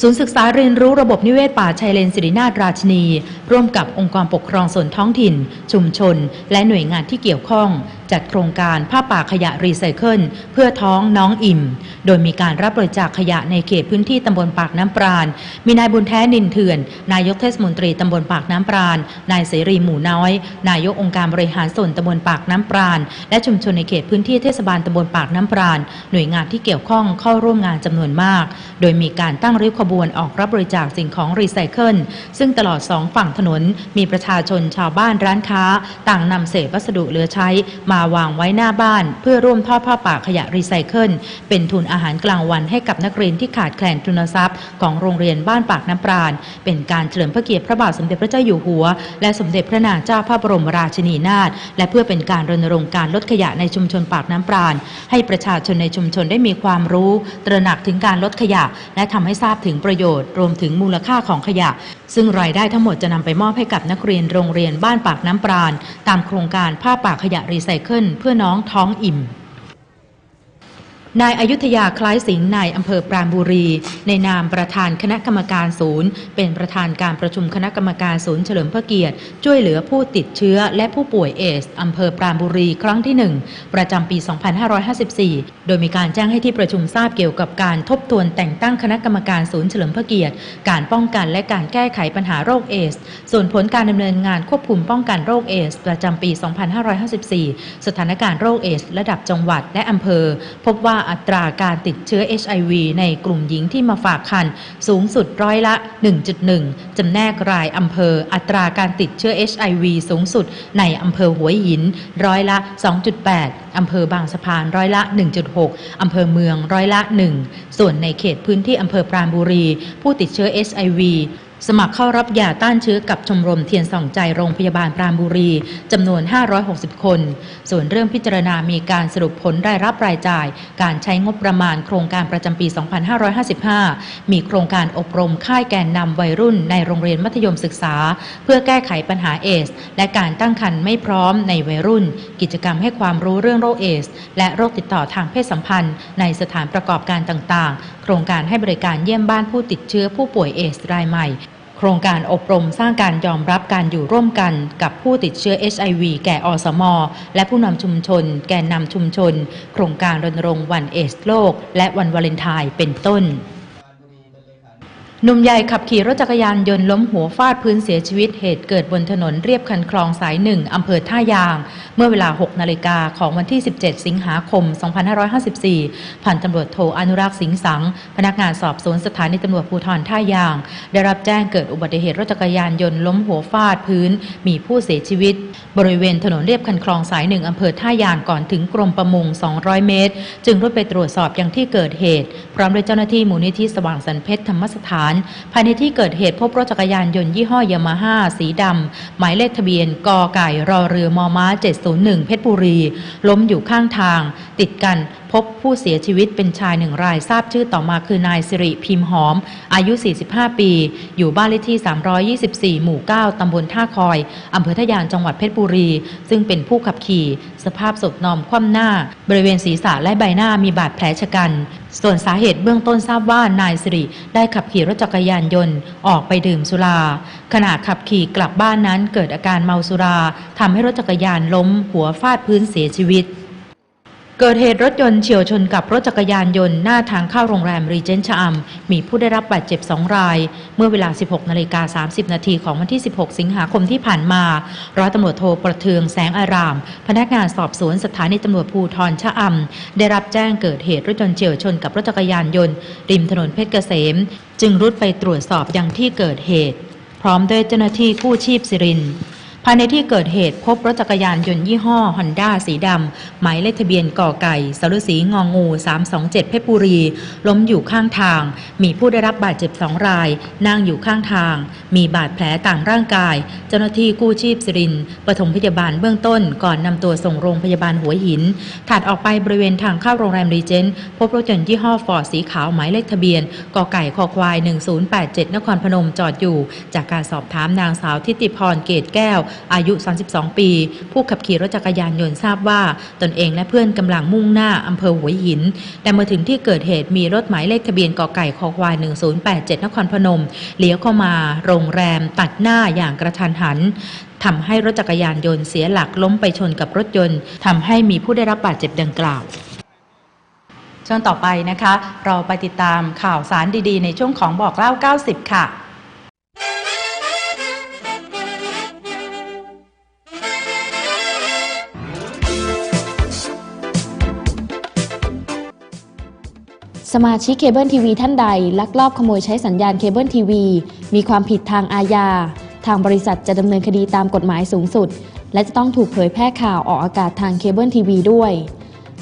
ศูนย์ศึกษาเรียนรู้ระบบนิเวศป่าชายเลนสิรินาถราชนี ร่วมกับองค์กรปกครองส่วนท้องถิ่น ชุมชน และหน่วยงานที่เกี่ยวข้อง จัดโครงการผ้าป่าขยะรีไซเคิลเพื่อท้องน้องอิ่ม โดยมีการรับบริจาคขยะในเขตพื้นที่ตำบลปากน้ำปราณ มีนายบุญแท้นินเถื่อน นายกเทศมนตรีตำบลปากน้ำปราณ นายเสรีหมูน้อย นายกองค์การบริหารส่วนตำบลปากน้ำปราณ และชุมชนในเขตพื้นที่เทศบาลตำบลปากน้ำปราณ หน่วยงานที่เกี่ยวข้องเข้าร่วมงานจำนวนมาก โดยมีการตั้งริ้วขบวนออกรับบริจาคสิ่งของรีไซเคิลซึ่งตลอดสองฝั่งถนนมีประชาชนชาวบ้านร้านค้า ต่างนำเศษวัสดุเหลือใช้มาวางไว้หน้าบ้าน เพื่อร่วมทอดผ้าป่าขยะรีไซเคิลเป็นทุนอาหารกลางวันให้กับนักเรียนที่ขาดแคลนทุนทรัพย์ ของโรงเรียนบ้านปากน้ำปราณ เป็นการเฉลิมพระเกียรติพระบาทสมเด็จพระเจ้าอยู่หัว และสมเด็จพระนางเจ้าพระบรมราชินีนาถและเพื่อเป็นการรณรงค์การลดขยะในชุมชนปากน้ำปราณ ให้ประชาชนในชุมชนได้มีความรู้ ตระหนักถึงการลดขยะ และทำให้ทราบถึงประโยชน์ รวมถึงมูลค่าของขยะ ซึ่งรายได้ทั้งหมดจะนำไปมอบให้กับนักเรียนโรงเรียนบ้านปากน้ำปราณ ตามโครงการผ้าปากขยะรีไซเคิลเพื่อน้องท้องอิ่ม นายอายุธยาคล้ายสิงห์นายอำเภอปราณบุรี ในนามประธานคณะกรรมการศูนย์ เป็นประธานการประชุมคณะกรรมการศูนย์เฉลิมพระเกียรติ ช่วยเหลือผู้ติดเชื้อและผู้ป่วยเอสอำเภอปราณบุรีครั้งที่ 1 ประจำปี 2554 โดยมีการแจ้งให้ที่ประชุมทราบเกี่ยวกับการทบทวนแต่งตั้งคณะกรรมการศูนย์เฉลิมพระเกียรติ การป้องกันและการแก้ไขปัญหาโรคเอส ส่วนผลการดำเนินงานควบคุมป้องกันโรคเอส ประจำปี 2554 สถานการณ์โรคเอส ระดับจังหวัดและอำเภอ พบว่าอัตราการติดเชื้อ HIV ในกลุ่มหญิงที่มาฝากคันสูงสุดร้อยละ 1.1 จำแนกรายอำเภอ อัตราการติดเชื้อ HIV สูงสุดในอำเภอหัวหินร้อยละ 2.8 อำเภอบางสะพานร้อยละ 1.6 อำเภอเมืองร้อยละ 1 ส่วนในเขตพื้นที่อำเภอปราณบุรี ผู้ติดเชื้อ HIV สมัครเข้ารับยาต้านเชื้อกับชมรมเทียนส่องใจโรงพยาบาลปราณบุรีจำนวน 560 คน ส่วนเรื่องพิจารณามีการสรุปผลรายรับรายจ่าย การใช้งบประมาณโครงการประจำปี 2555 มีโครงการอบรมค่ายแกนนำวัยรุ่นในโรงเรียนมัธยมศึกษา เพื่อแก้ไขปัญหาเอส และการตั้งครรภ์ไม่พร้อมในวัยรุ่น กิจกรรมให้ความรู้เรื่องโรคเอส และโรคติดต่อทางเพศสัมพันธ์ ในสถานประกอบการต่างๆ โครงการให้บริการเยี่ยมบ้านผู้ติดเชื้อผู้ป่วยเอสรายใหม่ โครงการอบรมสร้างการยอมรับการอยู่ร่วมกันกับผู้ติดเชื้อ HIV แก่อสม และผู้นำชุมชน แก่นำชุมชน โครงการรณรงค์วันเอสโลก และวันวาเลนไทน์เป็นต้น หนุ่มใหญ่ขับขี่รถจักรยานยนต์ล้มหัวฟาดพื้นเสียชีวิตเหตุเกิดบนถนนเรียบคันคลองสายหนึ่งอำเภอท่ายาง เมื่อเวลา 6 นาฬิกาของวันที่ 17 สิงหาคม 2554 ผ่านตำรวจโทอนุรักษ์สิงห์สัง พนักงานสอบสวนสถานีตำรวจภูธรท่ายาง ได้รับแจ้งเกิดอุบัติเหตุรถจักรยานยนต์ล้มหัวฟาดพื้น มีผู้เสียชีวิต บริเวณถนนเรียบคันคลองสายหนึ่งอำเภอท่ายางก่อนถึงกรมประมง 200 เมตร จึงรุดไปตรวจสอบยังที่เกิดเหตุ พร้อมด้วยเจ้าหน้าที่มูลนิธิสว่างสรรเพชรธรรมสถานภายในที่เกิดเหตุพบรถจักรยานยนต์ยี่ห้อยามาฮ่าสีดำ หมายเลขทะเบียนกไก่รอเรือมอม้า 701 เพชรบุรี ล้มอยู่ข้างทาง ติดกันพบผู้เสียชีวิตเป็นชายหนึ่งรายทราบชื่อต่อมาคือนายสิริพิมพ์หอม อายุ 45 ปี อยู่บ้านเลขที่ 324 หมู่ 9 ตำบลท่าคอย อำเภอทะยานจังหวัดเพชรบุรี ซึ่งเป็นผู้ขับขี่ สภาพศพนอนคว่ำหน้า บริเวณศีรษะและใบหน้ามีบาดแผลชะกัน ส่วนสาเหตุเบื้องต้นทราบว่านายสิริได้ขับขี่รถจักรยานยนต์ออกไปดื่มสุรา ขณะขับขี่กลับบ้านนั้นเกิดอาการเมาสุราทำให้รถจักรยานล้มหัวฟาดพื้นเสียชีวิต เกิดเหตุรถยนต์เฉียวชนกับรถจักรยานยนต์หน้าทางเข้าโรงแรมรีเจนชะอำมีผู้ได้รับบาดเจ็บ 2 ราย เมื่อเวลา 16 นาฬิกา 30 นาทีของวันที่ 16 สิงหาคมที่ผ่านมา ร้อยตำรวจโทประเทืองแสงอาราม พนักงานสอบสวนสถานีตำรวจภูธรชะอำได้รับแจ้งเกิดเหตุรถยนต์เฉียวชนกับรถจักรยานยนต์ ริมถนนเพชรเกษม จึงรุดไปตรวจสอบยังที่เกิดเหตุ พร้อมด้วยเจ้าหน้าที่กู้ชีพสิรินทร์ ภายในที่เกิดเหตุพบรถจักรยานยนต์ยี่ห้อฮอนด้าสีดำหมายเลขทะเบียนก่อไก่สรุสีงองู327 เพชรบุรี ล้มอยู่ข้างทาง มีผู้ได้รับบาดเจ็บสองราย นั่งอยู่ข้างทาง มีบาดแผลตามร่างกาย เจ้าหน้าที่กู้ชีพสิรินทร์ปฐมพยาบาลเบื้องต้น ก่อนนำตัวส่งโรงพยาบาลหัวหิน ถัดออกไปบริเวณทางเข้าโรงแรมรีเจนต์พบรถยนต์ยี่ห้อฟอร์ดสีขาวหมายเลขทะเบียนกอไก่คอควาย 1087 นครพนมจอดอยู่ จากการสอบถามนางสาวทิติพรเกตแก้วอายุ 32 ปี ผู้ขับขี่รถจักรยานยนต์ทราบว่า ตนเองและเพื่อนกำลังมุ่งหน้าอำเภอหัวหิน แต่เมื่อถึงที่เกิดเหตุมีรถหมายเลขทะเบียนกไก่คควาย 1087 นครพนม เลี้ยวเข้ามาโรงแรมตัดหน้าอย่างกระทันหันทำให้รถจักรยานยนต์เสียหลักล้มไปชนกับรถยนต์ทำให้มีผู้ได้รับบาดเจ็บดังกล่าวช่วงต่อไปนะคะ เราไปติดตามข่าวสารดีๆ ในช่วงของบอกเล่า 90 ค่ะ สมาชิกเคเบิลทีวีท่านใด ลักลอบขโมยใช้สัญญาณเคเบิลทีวี มีความผิดทางอาญา ทางบริษัทจะดำเนินคดีตามกฎหมายสูงสุด และจะต้องถูกเผยแพร่ข่าวออกอากาศทางเคเบิลทีวีด้วย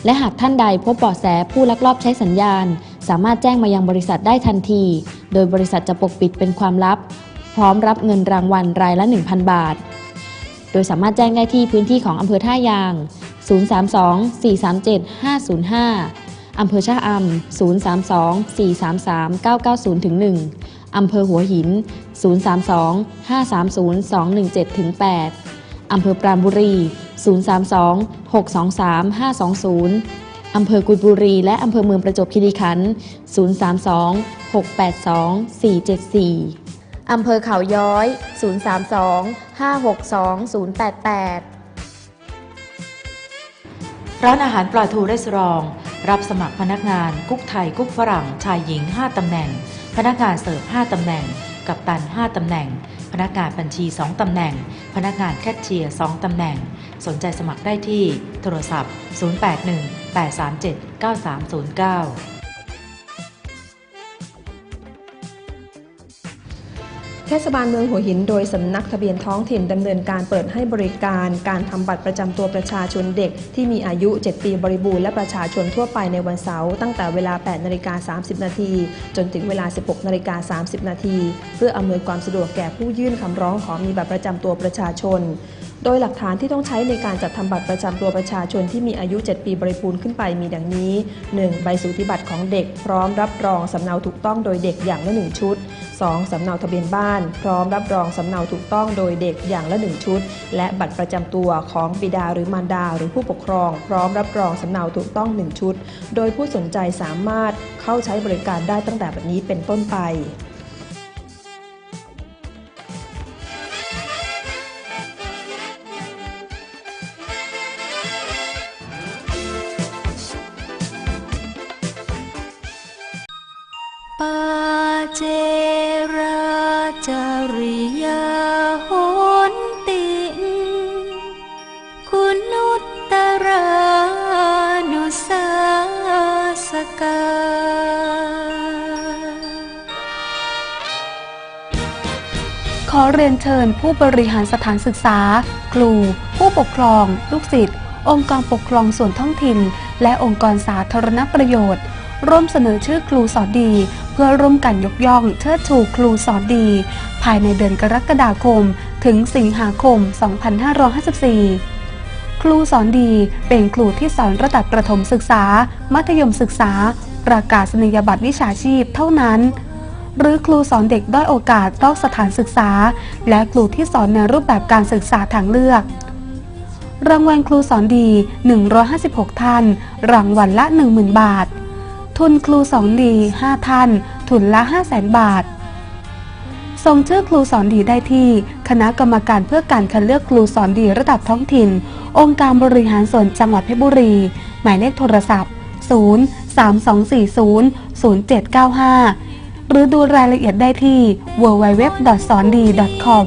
และหากท่านใดพบเบาะแสผู้ลักลอบใช้สัญญาณ สามารถแจ้งมายังบริษัทได้ทันที โดยบริษัทจะปกปิดเป็นความลับ พร้อมรับเงินรางวัลรายละ 1,000 บาท โดยสามารถแจ้งได้ที่พื้นที่ของอำเภอท่ายาง 032 437 505 อำเภอชะอำ032 433 990ถึง1อำเภอหัวหิน 032 530 217ถึง8อำเภอปราณบุรี 032 623 520 อำเภอกุยบุรี และอำเภอเมืองประจวบคีรีขันธ์032 682 474อำเภอเขาย้อย 032 562 088 ร้านอาหารปลาทูรีสร์ท รับสมัครพนักงานกุ๊กไทยกุ๊กฝรั่ง ชายหญิง 5 ตำแหน่ง พนักงานเสิร์ฟ 5 ตำแหน่ง กัปตัน 5 ตำแหน่ง พนักงานบัญชี 2 ตำแหน่ง พนักงานแคชเชียร์ 2 ตำแหน่ง สนใจสมัครได้ที่โทรศัพท์ 081 837 9309 เทศบาลเมืองหัวหินโดยสำนักทะเบียนท้องถิ่นดำเนินการเปิดให้บริการการทำบัตรประจำตัวประชาชนเด็ก ที่มีอายุ 7 ปีบริบูรณ์และประชาชนทั่วไปในวันเสาร์ตั้งแต่เวลา 8 นาฬิกา 30 นาทีจนถึงเวลา 16 นาฬิกา 30 นาทีเพื่ออำนวยความสะดวกแก่ผู้ยื่นคำร้องขอมีบัตรประจำตัวประชาชน โดยหลักฐานที่ต้องใช้ในการจัดทำบัตรประจำตัวประชาชนที่มีอายุ 7 ปีบริบูรณ์ขึ้นไปมีดังนี้ 1. ใบสูติบัตรของเด็ก พร้อมรับรองสำเนาถูกต้องโดยเด็กอย่างละ 1 ชุด 2. สำเนาทะเบียนบ้าน พร้อมรับรองสำเนาถูกต้องโดยเด็กอย่างละ 1 ชุด และบัตรประจำตัวของบิดาหรือมารดาหรือผู้ปกครอง พร้อมรับรองสำเนาถูกต้อง 1 ชุด โดยผู้สนใจสามารถเข้าใช้บริการได้ตั้งแต่บัดนี้เป็นต้นไป เจราจาริยาหนติงคุณุตตรานุสาสกาขอเรียนเชิญผู้บริหารสถานศึกษา ครู ผู้ปกครอง ลูกศิษย์ องค์กรปกครองส่วนท้องถิ่น และองค์กรสาธารณประโยชน์ ร่วมเสนอชื่อครูสอนดี เพื่อร่วมกันยกย่องเชิดชูครูสอนดี ภายในเดือนกรกฎาคม ถึงสิงหาคม 2554ครูสอนดีเป็นครูที่สอนระดับประถมศึกษา มัธยมศึกษา ประกาศนียบัตรวิชาชีพเท่านั้น หรือครูสอนเด็กด้อยโอกาสนอกสถานศึกษา และครูที่สอนในรูปแบบการศึกษาทางเลือก รางวัลครูสอนดี 156 ท่าน รางวัลละ 10,000 บาท ทุนครูสอนดี 5 ท่าน ทุนละ500,000 บาท ส่งชื่อครูสอนดีได้ที่ คณะกรรมการเพื่อการคัดเลือกครูสอนดีระดับท้องถิ่น องค์การบริหารส่วนจังหวัดเพชรบุรี หมายเลขโทรศัพท์ 0 3 2 4 0 0 7 9 5 หรือดูรายละเอียดได้ที่ www.sonder.com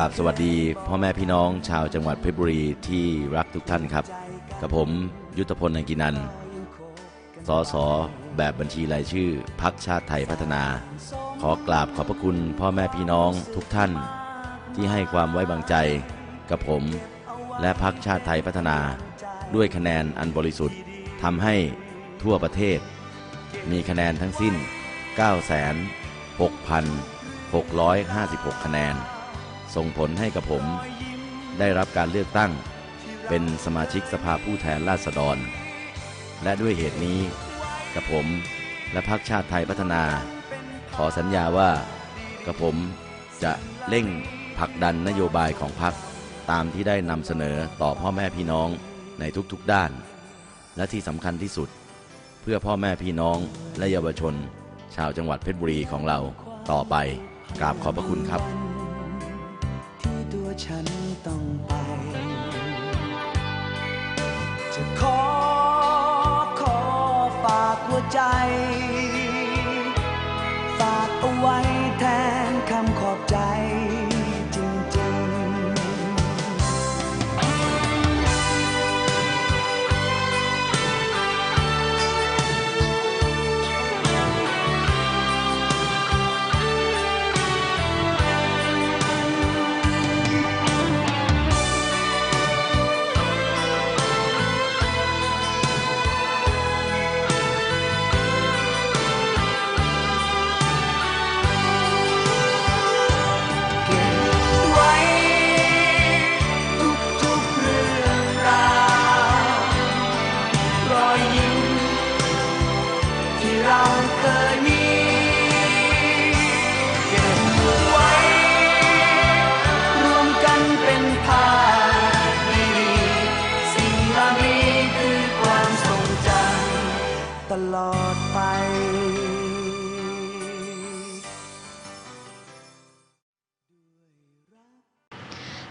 กราบสวัสดีพ่อแม่พี่น้องชาวจังหวัดเพชรบุรีที่รักทุกท่านครับ กับผมยุทธพลอังกินันท์สสแบบบัญชีรายชื่อพักชาติไทยพัฒนา ขอกราบขอบพระคุณพ่อแม่พี่น้องทุกท่าน ที่ให้ความไว้วางใจ กับผม และพักชาติไทยพัฒนา ด้วยคะแนนอันบริสุทธิ์ทำให้ทั่วประเทศ มีคะแนนทั้งสิ้น 9,6,656 คะแนน ส่งผลให้กับผม ได้รับการเลือกตั้ง เป็นสมาชิกสภาผู้แทนราษฎร และด้วยเหตุนี้กับผมและพรรคชาติไทยพัฒนา ขอสัญญาว่ากับผมจะเร่งผลักดันนโยบายของพรรคตามที่ได้นำเสนอต่อพ่อแม่พี่น้องในทุกๆด้าน และที่สำคัญที่สุด เพื่อพ่อแม่พี่น้องและเยาวชน ชาวจังหวัดเพชรบุรีของเราต่อไปกราบขอบพระคุณครับ ฉันต้องไป จะขอ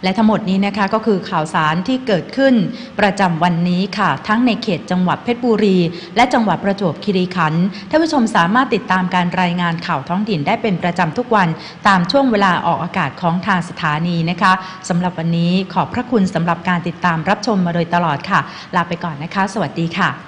และทั้งหมดนี้นะคะก็คือข่าวสารที่เกิดขึ้นประจำวันนี้ค่ะ ทั้งในเขตจังหวัดเพชรบุรี และจังหวัดประจวบคีรีขันธ์ท่านผู้ชมสามารถติดตามการรายงานข่าวท้องถิ่นได้เป็นประจำทุกวัน ตามช่วงเวลาออกอากาศของทางสถานีนะคะสำหรับวันนี้ขอบพระคุณสำหรับการติดตามรับชมมาโดยตลอดค่ะ ลาไปก่อนนะคะ สวัสดีค่ะ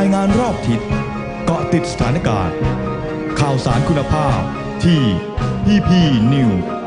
ายงานรอบทิศเกาะติดสถานการณ์ ข่าวสารคุณภาพที่ PP News